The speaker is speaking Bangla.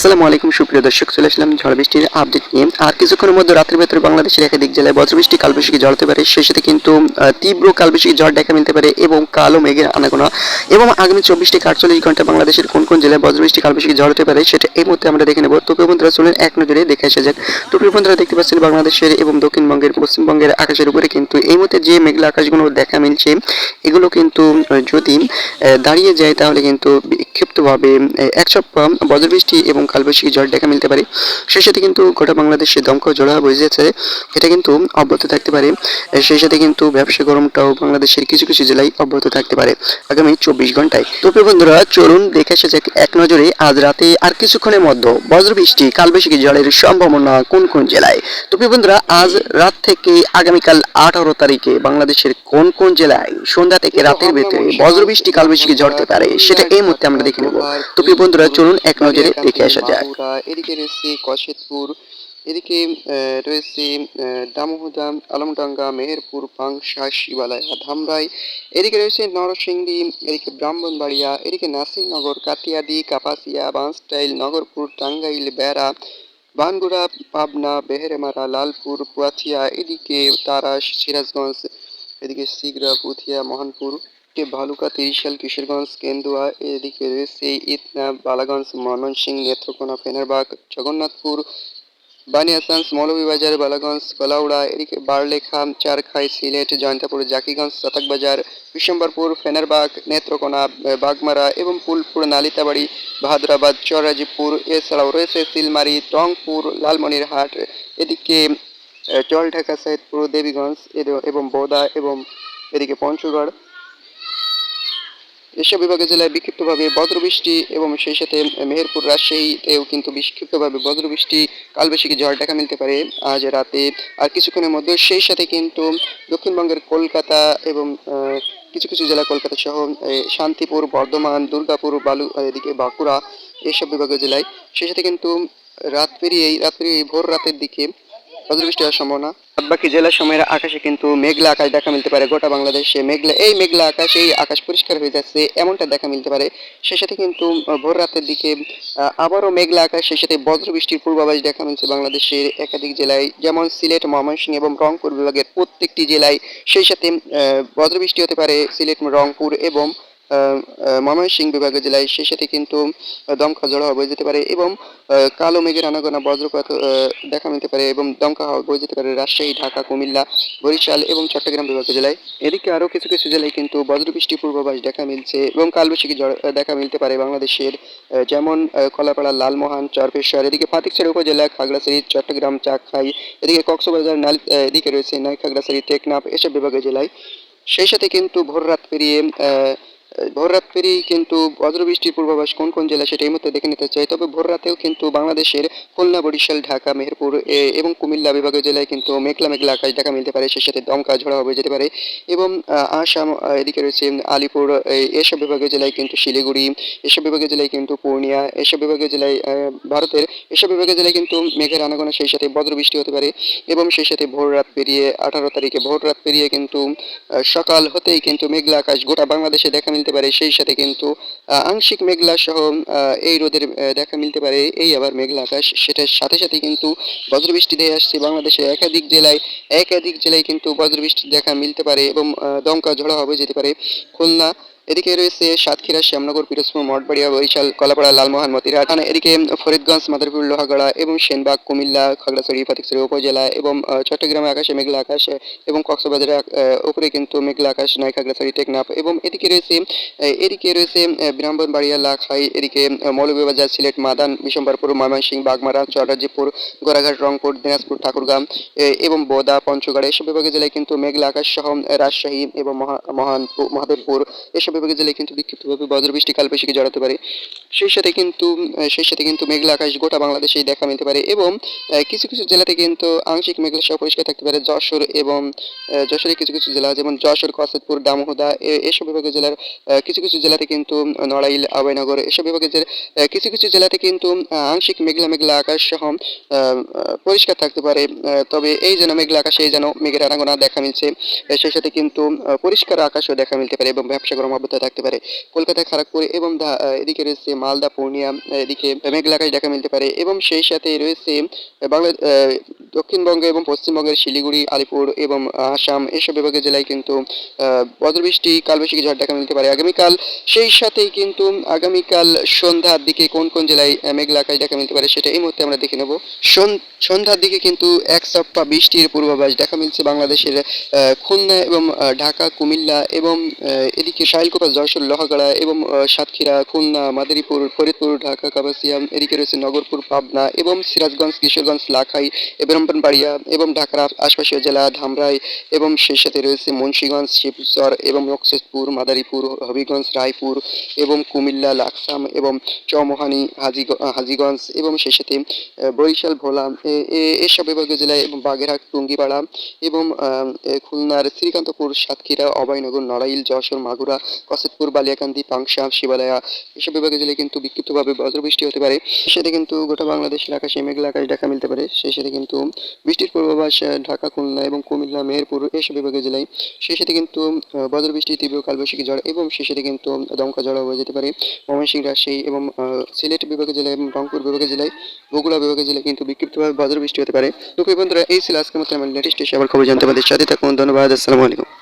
আসসালামু আলাইকুম, সুপ্রিয় দর্শক, চলে আসলাম ঝড় বৃষ্টির আপডেট নিয়ে। আর কিছুক্ষণের মধ্যে রাতের ভেতরে বাংলাদেশের একাধিক জেলায় বজ্রবৃষ্টি, কালবৈশাখী ঝড় হতে পারে। সেই সাথে কিন্তু তীব্র কালবৈশাখী ঝড় দেখা মিলতে পারে এবং কালো মেঘের আনাগোনা। এবং আগামী চব্বিশ থেকে আটচল্লিশ ঘণ্টা বাংলাদেশের কোন কোন জেলায় বজ্রবৃষ্টি, কালবৈশাখী ঝড় হতে পারে সেটা এই মুহূর্তে আমরা দেখে নেব। তো বন্ধুরা, চলুন এক নজরে দেখে আসা যাক। তো বন্ধুরা, দেখতে পাচ্ছেন বাংলাদেশের এবং দক্ষিণবঙ্গের, পশ্চিমবঙ্গের আকাশের উপরে কিন্তু এই মুহূর্তে যে মেঘলা আকাশগুলো দেখা মিলছে, এগুলো কিন্তু যদি দাঁড়িয়ে যায়, তাহলে কিন্তু বিক্ষিপ্তভাবে এক সপ্তাহ বজ্রবৃষ্টি এবং কালবৈশাখী ঝড় দেখা মিলতে পারে। সেই সাথে কিন্তু গোটা বাংলাদেশে দমকা জোড়া বইছে এটা কিন্তু অব্যাহত থাকতে পারে। সেই সাথে কিন্তু ব্যবসা গরমটাও বাংলাদেশের কিছু কিছু জেলায় অব্যাহত থাকতে পারে আগামী চব্বিশ ঘন্টায়। তো প্রিয় বন্ধুরা, চলুন দেখে যাক এক নজরে আজ রাতে আর কিছুক্ষণের মধ্যে বজ্রবৃষ্টি কালবৈশাখী ঝড়ের সম্ভাবনা কোন কোন জেলায়? তো প্রিয় বন্ধুরা, আজ রাত থেকে আগামীকাল আঠারো তারিখে বাংলাদেশের কোন কোন জেলায় সন্ধ্যা থেকে রাতের ভেতরে বজ্রবৃষ্টি কালবৈশাখী ঝড়তে পারে, সেটা এই মুহূর্তে আমরা দেখে নেব। তো প্রিয় বন্ধুরা, চলুন এক নজরে দেখে আসা যাক। এদিকে রয়েছে কশেদপুর এদিকে রয়েছে আহ, দামোহদা আলমডাঙ্গা মেহেরপুর পাংশা শিবালয়া ধামরাই এদিকে রয়েছে নরসিংদী এদিকে ব্রাহ্মণবাড়িয়া এদিকে নাসিরনগর কাতিয়াদি কাপাসিয়া বাঁশটাইল নগরপুর টাঙ্গাইল বেড়া বানগুড়া পাবনা বেহেরেমারা লালপুর পুয়াথিয়া এদিকে তারাস সিরাজগঞ্জ এদিকে সিগরা পুথিয়া মহানপুর। এদিকে ভালুকা তিরিশাল কিশোরগঞ্জ কেন্দুয়া এদিকে রয়েছে ইতনা বালাগঞ্জ ময়মনসিংহ নেত্রকোনা ফেনারবাগ জগন্নাথপুর বানিয়াসান্স মৌলভীবাজার বালাগঞ্জ কলাউড়া এদিকে বারলেখা চারখাই সিলেট জয়ন্তাপুর জাকিগঞ্জ সাতাকবাজার বিশ্বম্বরপুর ফেনারবাগ নেত্রকোনা বাগমারা এবং ফুলপুর নালিতাবাড়ি ভাদ্রাবাদ চরাজিপুর এছাড়াও রয়েছে সিলমারি টংপুর লালমনিরহাট এদিকে আহ, জলঢাকা সৈয়দপুর দেবীগঞ্জ এবং বোদা এবং এদিকে পঞ্চগড়। এসব বিভাগের জেলায় বিক্ষিপ্তভাবে বজ্রবৃষ্টি এবং সেই সাথে মেহেরপুর রাজশাহীতেও কিন্তু বিক্ষিপ্তভাবে বজ্রবৃষ্টি কালবৈশাখী ঝড় দেখা মিলতে পারে আজ রাতে। আর কিছুক্ষণের মধ্যে সেই সাথে কিন্তু দক্ষিণবঙ্গের কলকাতা এবং কিছু কিছু জেলা কলকাতা সহ শান্তিপুর, বর্ধমান, দুর্গাপুর, বালু এদিকে বাঁকুড়া এইসব বিভাগের জেলায়। সেই সাথে কিন্তু রাত পেরিয়েই, রাত পেরিয়ে ভোর রাতের দিকে বজ্রবৃষ্টি হওয়ার সম্ভাবনা বাকি জেলার সময়ের আকাশে কিন্তু মেঘলা আকাশ দেখা মিলতে পারে। গোটা বাংলাদেশে মেঘলা, এই মেঘলা আকাশ এই আকাশ পরিষ্কার হয়ে যাচ্ছে, এমনটা দেখা মিলতে পারে। সেই সাথে কিন্তু ভোর রাতের দিকে আবারও মেঘলা আকাশ, সেই সাথে বজ্রবৃষ্টির পূর্বাভাস দেখা মিলছে বাংলাদেশের একাধিক জেলায়। যেমন সিলেট, ময়মনসিংহ এবং রংপুর বিভাগের প্রত্যেকটি জেলায় সেই সাথে বজ্রবৃষ্টি হতে পারে সিলেট, রংপুর এবং ময়মনসিংহ বিভাগের জেলায় সেই সাথে কিন্তু দমকা ঝড় হওয়া বয়ে যেতে পারে এবং কালো মেঘের আনাগোনা বজ্রপাত দেখা মিলতে পারে এবং দমকা হওয়া বয়ে যেতে পারে রাজশাহী, ঢাকা, কুমিল্লা, বরিশাল এবং চট্টগ্রাম বিভাগের জেলায়। এদিকে আরও কিছু কিছু জেলায় কিন্তু বজ্রবৃষ্টি পূর্বাভাস দেখা মিলছে এবং কালবৈশাখী ঝড় দেখা মিলতে পারে বাংলাদেশের যেমন কলাপাড়া, লালমোহন চরপেশ্বর এদিকে ফাতিকছড়ি উপজেলা, খাগড়াছড়ি, চট্টগ্রাম, চাকখাই, এদিকে কক্সবাজার, নাল এদিকে রয়েছে নয়, খাগড়াছড়ি, টেকনাফ, এসব বিভাগের জেলায়। সেই সাথে কিন্তু ভোর রাত পেরিয়ে আহ, ভোর রাত পেরিয়ে কিন্তু বজ্রবৃষ্টির পূর্বাভাস কোন কোন জেলা সেটা এই মুহূর্তে দেখে নিতে চাই। তবে ভোর রাতেও কিন্তু বাংলাদেশের খুলনা বরিশাল ঢাকা মেহেরপুর এবং কুমিল্লা বিভাগের জেলায় কিন্তু মেঘলা মেঘলা আকাশ দেখা মিলতে পারে সেই সাথে দমকা ঝড়া হয়ে যেতে পারে এবং আসাম এদিকে রয়েছে আলিপুর এসব বিভাগের জেলায় কিন্তু শিলিগুড়ি এসব বিভাগের জেলায় কিন্তু পূর্ণিয়া এসব বিভাগের জেলায় ভারতের এসব বিভাগের জেলায় কিন্তু মেঘের আনাগোনা সেই সাথে বজ্রবৃষ্টি হতে পারে এবং সেই সাথে ভোর রাত পেরিয়ে আঠারো তারিখে ভোর রাত পেরিয়ে কিন্তু সকাল হতেই কিন্তু মেঘলা আকাশ গোটা বাংলাদেশে দেখা মিলতে পারে, সেই সাথে কিন্তু আংশিক মেঘলা সহ এই রোদের দেখা মিলতে পারে, এই আবার মেঘলা আকাশ। সেটার সাথে সাথে কিন্তু বজ্রবৃষ্টি দিয়ে আসছে বাংলাদেশে একাধিক জেলায়। একাধিক জেলায় কিন্তু বজ্রবৃষ্টি দেখা মিলতে পারে এবং দমকা ঝড়া হবে যেতে পারে। খুলনা এদিকে রয়েছে সাতক্ষীরা, শ্যামনগর, পিরোজপুর, মঠবাড়িয়া, বরিশাল, কলাপাড়া, লালমোহন, মতিরহাট এদিকে ফরিদগঞ্জ, মাদারপুর, লোহাগড়া এবং সেনবাগ, কুমিল্লা, খাগড়াছড়ি ফটিকছড়ি উপজেলা এবং চট্টগ্রামে আকাশে মেঘলা আকাশ এবং কক্সবাজারের উপরে কিন্তু মেঘলা আকাশ, নয় খাগড়াছড়ি, টেকনাফ এবং এদিকে রয়েছে এদিকে রয়েছে ব্রাহ্মণবাড়িয়া, লাখাই, এদিকে মৌলভীবাজার, সিলেট, মাদান, বিশম্বরপুর, ময়মনসিংহ, বাগমারা চরাজিপুর গোড়াঘাট, রংপুর, দিনাজপুর, ঠাকুরগাঁও এবং বোদা, পঞ্চগড় এসব বিভাগের জেলায় কিন্তু মেঘলা আকাশ সহ রাজশাহী এবং মহা- মহানপুর মহাদেবপুর এসব বিভাগের জেলায় কিন্তু বিক্ষিপ্তভাবে বজ্রবৃষ্টি কালবৈশাখী জড়াতে পারে। সেই সাথে কিন্তু সেই সাথে কিন্তু মেঘলা আকাশ গোটা বাংলাদেশেই দেখা মিলতে পারে এবং কিছু কিছু জেলাতে কিন্তু আংশিক মেঘলা সহ পরিষ্কার থাকতে পারে। যশোর এবং যশোরের কিছু কিছু জেলা যেমন যশোর কসেদপুর দামোহদা এসব বিভাগের জেলার কিছু কিছু জেলাতে কিন্তু নড়াইল, আবাইনগর এসব বিভাগের জেলা কিছু কিছু জেলাতে কিন্তু আংশিক মেঘলা মেঘলা আকাশ সহ পরিষ্কার থাকতে পারে। তবে এই যেন মেঘলা আকাশে যেন মেঘের আনাগোনা দেখা মিলছে সেই সাথে কিন্তু পরিষ্কার আকাশও দেখা মিলতে পারে এবং ব্যবসা গরম আবহাওয়া থাকতে পারে। কলকাতা খড়গপুর এবং এদিকে রয়েছে মালদা, পূর্ণিয়া এদিকে মেঘলা দেখা মিলতে পারে এবং সেই সাথে রয়েছে বাংলা দক্ষিণবঙ্গ এবং পশ্চিমবঙ্গের শিলিগুড়ি, আলিপুর এবং আসাম। এসব বিভাগের জেলায় কিন্তু বজ্রবৃষ্টি, কালবৈশাখী ঝড় দেখা মিলতে পারে। আগামীকাল সেই সাথেই কিন্তু আগামীকাল সন্ধ্যার দিকে কোন কোন জেলায় মেঘলা দেখা মিলতে পারে সেটা এই মুহূর্তে আমরা দেখে নেব। সন- সন্ধ্যার দিকে কিন্তু এক সপ্তাহ বৃষ্টির পূর্বাভাস দেখা মিলছে বাংলাদেশের খুলনা এবং ঢাকা, কুমিল্লা এবং এদিকে শাইলকোপা যশোর লোহাগড়া এবং সাতক্ষীরা, খুলনা, মাদারীপুর, ফরিদপুর, ঢাকা, কাপাসিয়া এদিকে রয়েছে নগরপুর, পাবনা এবং সিরাজগঞ্জ, কিশোরগঞ্জ, লাখাই, ব্রাহ্মণবাড়িয়া এবং ঢাকার আশপাশের জেলা ধামরাই এবং সেই সাথে রয়েছে মুন্সিগঞ্জ শিবচর এবং মকসেদপুর, মাদারীপুর, হবিগঞ্জ, রায়পুর এবং কুমিল্লা, লাকসাম এবং চৌমোহানি, হাজি, হাজিগঞ্জ এবং সেই সাথে বরিশাল ভোলা এসব বিভাগীয় জেলায় এবং বাগেরহাট, টুঙ্গিপাড়া এবং খুলনার শ্রীকান্তপুর, সাতক্ষীরা, অভয়নগর, নড়াইল, যশোর, মাগুরা কসেতপুর, বালিয়াকান্দি পাংশা শিবালয়া এসব বিভাগে জেলায় কিন্তু বিক্ষিপ্তভাবে বজ্রবৃষ্টি হতে পারে। সেটা কিন্তু গোটা বাংলাদেশের আকাশে মেঘলা আকাশ দেখা মিলতে পারে। সেই সাথে কিন্তু বৃষ্টির পূর্বাভাস ঢাকা, খুলনা এবং কুমিল্লা, মেহেরপুর এসব বিভাগীয় জেলায়। সেই সাথে কিন্তু বজ্রবৃষ্টি, তীব্র কালবৈশাখী ঝড় এবং সেই সাথে কিন্তু দমকা ঝড় হয়ে যেতে পারে। ময়মনসিংহ, রাজশাহী এবং সিলেট বিভাগীয় জেলায় এবং রংপুর বিভাগীয় জেলায়, বগুড়া বিভাগীয় জেলায় কিন্তু বিক্ষিপ্তভাবে বজ্রবৃষ্টি হতে পারে। তো বন্ধুরা, এই ছিল আজকের মতো আমার লেটেস্ট এসে আবার খবর জানতে পারলে সাথে থাকুন। ধন্যবাদ, আসসালামু আলাইকুম।